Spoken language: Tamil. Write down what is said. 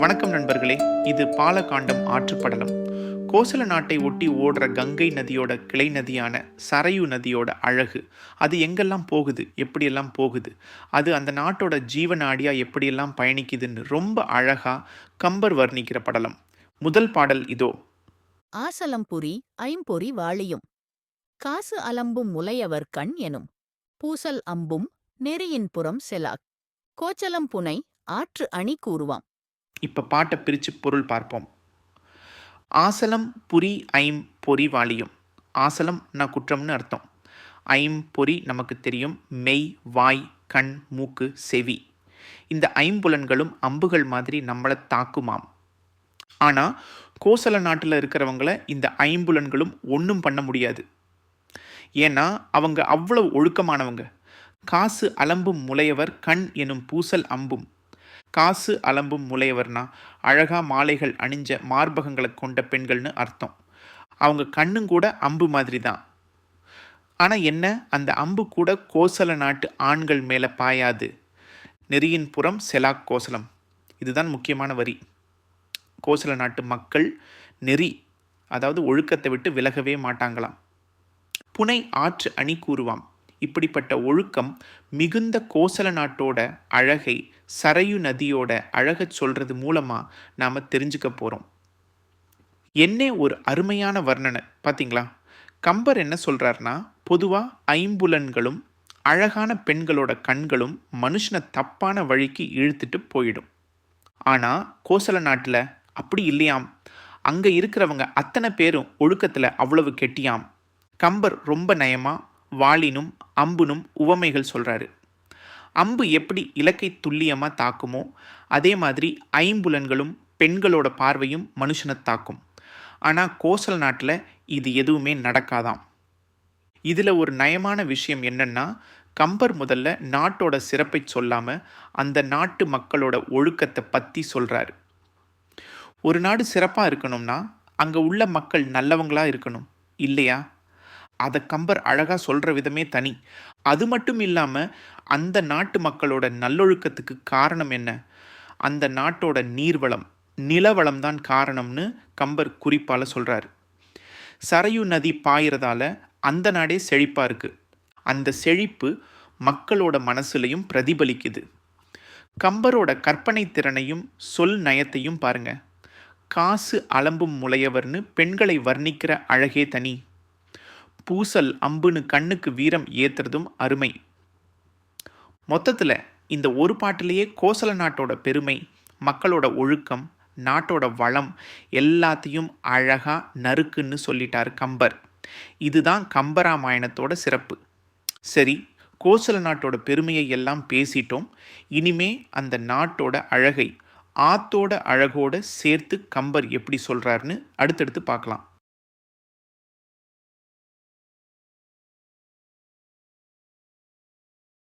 வணக்கம் நண்பர்களே இது பாலகாண்டம் ஆற்றுப்படலம். கோசல நாட்டை ஒட்டி ஓடுற கங்கை நதியோட கிளை நதியான சரையு நதியோட அழகு. அது எங்கெல்லாம் போகுது எப்படியெல்லாம் போகுது? அது அந்த நாட்டோட ஜீவநாடியாக எப்படியெல்லாம் பயணிக்குதுன்னு ரொம்ப அழகாக கம்பர் வர்ணிக்கிற படலம். முதல் பாடல் இதோ. ஆசலம்புரி ஐம்பொறி வாளியும் காசு அலம்பும் முலையவர் கண் எனும். பூசல் அம்பும் நெறியின் புறம் செலாக். கோச்சலம் புனை ஆற்று அணி கூறுவாம். இப்போ பாட்டை பிரித்து பொருள் பார்ப்போம். ஆசலம் புரி ஐம் பொறி வாலியும். ஆசலம் நான் குற்றம்னு அர்த்தம். ஐம் பொறி நமக்கு தெரியும். மெய் வாய் கண் மூக்கு செவி. இந்த ஐம்புலன்களும் அம்புகள் மாதிரி நம்மளை தாக்குமாம். ஆனால் கோசல நாட்டில் இருக்கிறவங்கள இந்த ஐம்புலன்களும் ஒன்றும் பண்ண முடியாது. ஏன்னா அவங்க அவ்வளவு ஒழுக்கமானவங்க. காசு அலம்பும் முளையவர் கண் எனும் பூசல் அம்பும். காசு அலம்பும் முலையவர்னா அழகா மாலைகள் அணிஞ்ச மார்பகங்களை கொண்ட பெண்கள்னு அர்த்தம். அவங்க கண்ணும் கூட அம்பு மாதிரி தான் ஆனால் என்ன அந்த அம்பு கூட கோசல நாட்டு ஆண்கள் மேலே பாயாது. நெறியின் புறம் செலாக் கோசலம். இதுதான் முக்கியமான வரி. கோசல நாட்டு மக்கள் நெறி அதாவது ஒழுக்கத்தை விட்டு விலகவே மாட்டாங்களாம். புனை ஆற்று அணி கூறுவாம். இப்படிப்பட்ட ஒழுக்கம் மிகுந்த கோசல நாட்டோட அழகை சரையு நதியோட அழக சொல்கிறது மூலமாக நாம் தெரிஞ்சுக்க போகிறோம் என்ன ஒரு அருமையான வர்ணனை பார்த்தீங்களா கம்பர் என்ன சொல்கிறாருன்னா பொதுவாக ஐம்புலன்களும் அழகான பெண்களோட கண்களும் மனுஷனை தப்பான வழிக்கு இழுத்துட்டு போயிடும். ஆனால் கோசல நாட்டில் அப்படி இல்லையாம். அங்கே இருக்கிறவங்க அத்தனை பேரும் ஒழுக்கத்தில் அவ்வளவு கெட்டியாம். கம்பர் ரொம்ப நயமாக வாளினும் அம்புனும் உவமைகள் சொல்கிறாரு அம்பு எப்படி இலக்கை துல்லியமாக தாக்குமோ அதே மாதிரி ஐம்புலன்களும் பெண்களோட பார்வையும் மனுஷனை தாக்கும். ஆனால் கோசல் நாட்டில் இது எதுவுமே நடக்காதாம். இதில் ஒரு நயமான விஷயம் என்னென்னா கம்பர் முதல்ல நாட்டோட சிறப்பை சொல்லாமல் அந்த நாட்டு மக்களோட ஒழுக்கத்தை பற்றி சொல்கிறாரு ஒரு நாடு சிறப்பாக இருக்கணும்னா அங்கே உள்ள மக்கள் நல்லவங்களாக இருக்கணும் இல்லையா? அதை கம்பர் அழகாக சொல்கிற விதமே தனி. அது மட்டும் இல்லாமல் அந்த நாட்டு மக்களோட நல்லொழுக்கத்துக்கு காரணம் என்ன? அந்த நாட்டோட நீர்வளம் நிலவளம் தான் காரணம்னு கம்பர் குறிப்பால் சொல்கிறார் சரையு நதி பாயிறதால அந்த நாடே செழிப்பாக இருக்குது அந்த செழிப்பு மக்களோட மனசுலையும் பிரதிபலிக்குது. கம்பரோட கற்பனை திறனையும் சொல் நயத்தையும் பாருங்க. காசு அலம்பும் முளையவர்னு பெண்களை வர்ணிக்கிற அழகே தனி. பூசல் அம்புன்னு கண்ணுக்கு வீரம் ஏத்துறதும் அருமை. மொத்தத்தில் இந்த ஒரு பாட்டிலேயே கோசல நாட்டோட பெருமை மக்களோட ஒழுக்கம் நாட்டோட வளம் எல்லாத்தையும் அழகாக நறுக்குன்னு சொல்லிட்டார் கம்பர். இதுதான் கம்பராமாயணத்தோட சிறப்பு. சரி கோசல நாட்டோட பெருமையை எல்லாம் பேசிட்டோம். இனிமே அந்த நாட்டோட அழகை ஆத்தோட அழகோட சேர்த்து கம்பர் எப்படி சொல்கிறாருன்னு அடுத்தடுத்து பார்க்கலாம்.